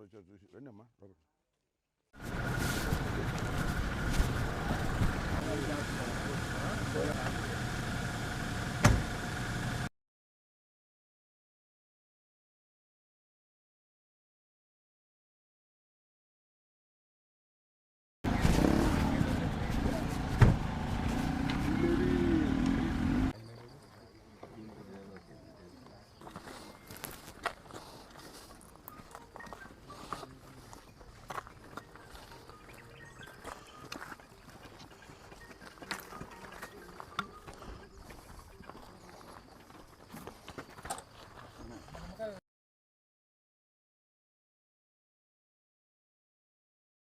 ఎవరో వచ్చారో చూసి రండి అమ్మా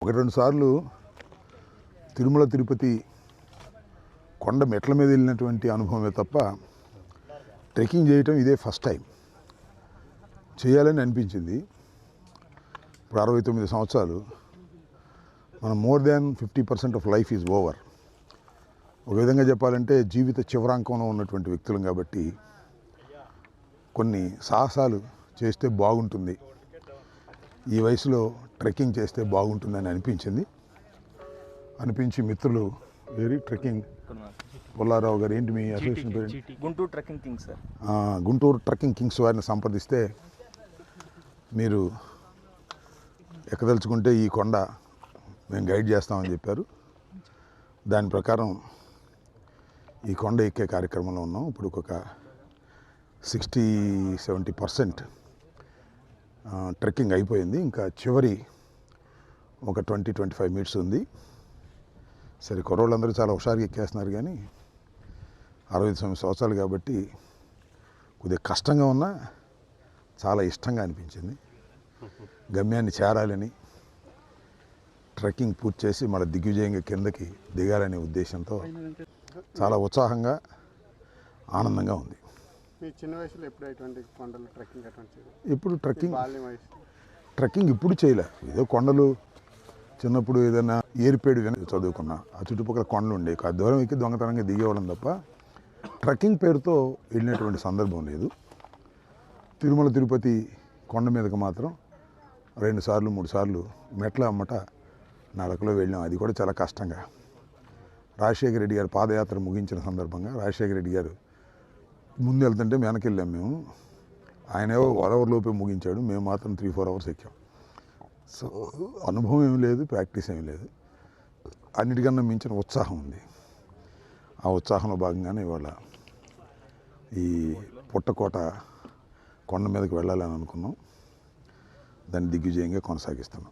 ఒకటి రెండు సార్లు తిరుమల తిరుపతి కొండ మెట్ల మీద వెళ్ళినటువంటి అనుభవమే తప్ప ట్రెక్కింగ్ చేయటం ఇదే ఫస్ట్ టైం. చేయాలని అనిపించింది. ఇప్పుడు అరవై తొమ్మిది సంవత్సరాలు మనం more than fifty percent of life is over. ఒక విధంగా చెప్పాలంటే జీవిత చివరాంకంలో ఉన్నటువంటి వ్యక్తులం కాబట్టి కొన్ని సాహసాలు చేస్తే బాగుంటుంది. ఈ వయసులో ట్రెక్కింగ్ చేస్తే బాగుంటుందని అనిపించింది. అనిపించి మిత్రులు వేరి ట్రెక్కింగ్. పుల్లారావు గారు ఏంటి మీ అసోసియేషన్ పేరు? Guntur trekking king sir. ఆ, గుంటూరు ట్రెక్కింగ్ కింగ్స్ వారిని సంప్రదిస్తే మీరు ఎక్కదలుచుకుంటే ఈ కొండ మేము గైడ్ చేస్తామని చెప్పారు. దాని ప్రకారం ఈ కొండ ఎక్కే కార్యక్రమంలో ఉన్నాం. ఇప్పుడు ఒక సిక్స్టీ సెవెంటీ పర్సెంట్ ట్రెక్కింగ్ అయిపోయింది. ఇంకా చివరి ఒక ట్వంటీ ట్వంటీ ఫైవ్ మినిట్స్ ఉంది. సరే కుర్రోళ్ళందరూ చాలా హుషారుగా ఎక్కేస్తున్నారు కానీ అరవై తొమ్మిది సంవత్సరాలు కాబట్టి కొద్దిగా కష్టంగా ఉన్నా చాలా ఇష్టంగా అనిపించింది. గమ్యాన్ని చేరాలని ట్రెక్కింగ్ పూర్తి చేసి మళ్ళీ దిగ్విజయంగా కిందకి దిగాలనే ఉద్దేశంతో చాలా ఉత్సాహంగా ఆనందంగా ఉంది. మీ చిన్న వయసులో ఎప్పుడు ఎటువంటి కొండలు ట్రెక్కింగ్ అటువంటి? ఇప్పుడు ట్రెక్కింగ్ బాల్యం వయసు ట్రెక్కింగ్ ఇప్పుడు చేయలే. ఏదో కొండలు చిన్నప్పుడు ఏదైనా ఏరిపేడు కానీ చదువుకున్నా ఆ చుట్టుపక్కల కొండలు ఉండే ఆ దూరం ఎక్కి దొంగతనంగా దిగేవాళ్ళం తప్ప ట్రెక్కింగ్ పేరుతో వెళ్ళినటువంటి సందర్భం లేదు. తిరుమల తిరుపతి కొండ మీదకి మాత్రం రెండు సార్లు మూడు సార్లు మెట్ల అమ్మట నడకలో వెళ్ళాం. అది కూడా చాలా కష్టంగా. రాజశేఖర రెడ్డి గారు పాదయాత్ర ముగించిన సందర్భంగా రాజశేఖర రెడ్డి గారు ముందు వెళ్తుంటే వెనకెళ్ళాం మేము. ఆయన వన్ అవర్ లోపే ముగించాడు. మేము మాత్రం త్రీ ఫోర్ అవర్స్ ఎక్కాం. సో అనుభవం ఏమి లేదు ప్రాక్టీస్ ఏమి లేదు. అన్నిటికన్నా మించిన ఉత్సాహం ఉంది. ఆ ఉత్సాహంలో భాగంగానే ఇవాళ ఈ పుట్టకోట కొండ మీదకి వెళ్ళాలని అనుకున్నాం. దాన్ని దిగ్విజయంగా కొనసాగిస్తున్నాం.